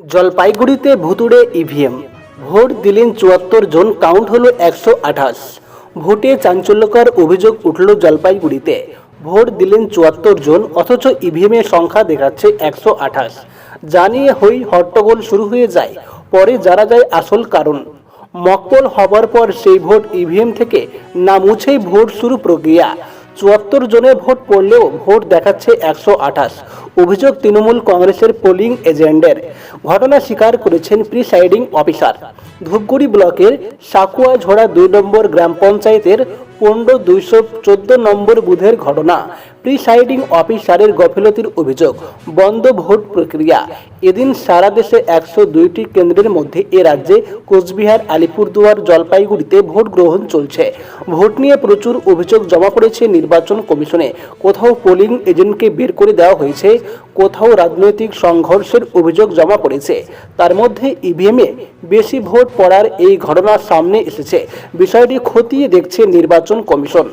জলপাইগুড়িতে ভুতুড়ে EVM. Vote দিলেন চুয়াত্তর জন কাউন্ট হলো একশো আঠাশ। ভোটে চাঞ্চল্যকর অভিযোগ উঠল জলপাইগুড়িতে। ভোট দিলেন চুয়াত্তর জন, অথচ ইভিএমের সংখ্যা দেখাচ্ছে একশো আঠাশ। জানিয়ে হই হট্টগোল শুরু হয়ে যায়, পরে জানা যায় আসল কারণ। মকপল হবার পর সেই ভোট ইভিএম থেকে না মুছেই ভোট শুরু প্রক্রিয়া। চুয়াত্তর জনের ভোট পড়লেও ভোট দেখাচ্ছে একশো আঠাশ। অভিযোগ তৃণমূল কংগ্রেসের পোলিং এজেন্ডের ঘটনা স্বীকার করেছেন প্রিসাইডিং অফিসার। ধূপগুড়ি ব্লকের সাকুয়া ঝোড়া দুই নম্বর গ্রাম পঞ্চায়েতের পনেরো দুইশো চোদ্দ নম্বর বুথের ঘটনা, প্রিসাইডিং অফিসারের গফিলতির অভিযোগ, বন্ধ ভোট প্রক্রিয়া। এদিন সারা দেশে একশো দুইটি কেন্দ্রের মধ্যে এ রাজ্যে কোচবিহার, আলিপুরদুয়ার, জলপাইগুড়িতে ভোট গ্রহণ চলছে। ভোট নিয়ে প্রচুর অভিযোগ জমা পড়েছে নির্বাচন কমিশনে। কোথাও পোলিং এজেন্টকে বের করে দেওয়া হয়েছে, কোথাও রাজনৈতিক সংঘর্ষের অভিযোগ জমা পড়েছে। তার মধ্যে ইভিএমে বেশি ভোট পড়ার এই ঘটনা সামনে এসেছে। বিষয়টি খতিয়ে দেখছে নির্বাচন কমিশন।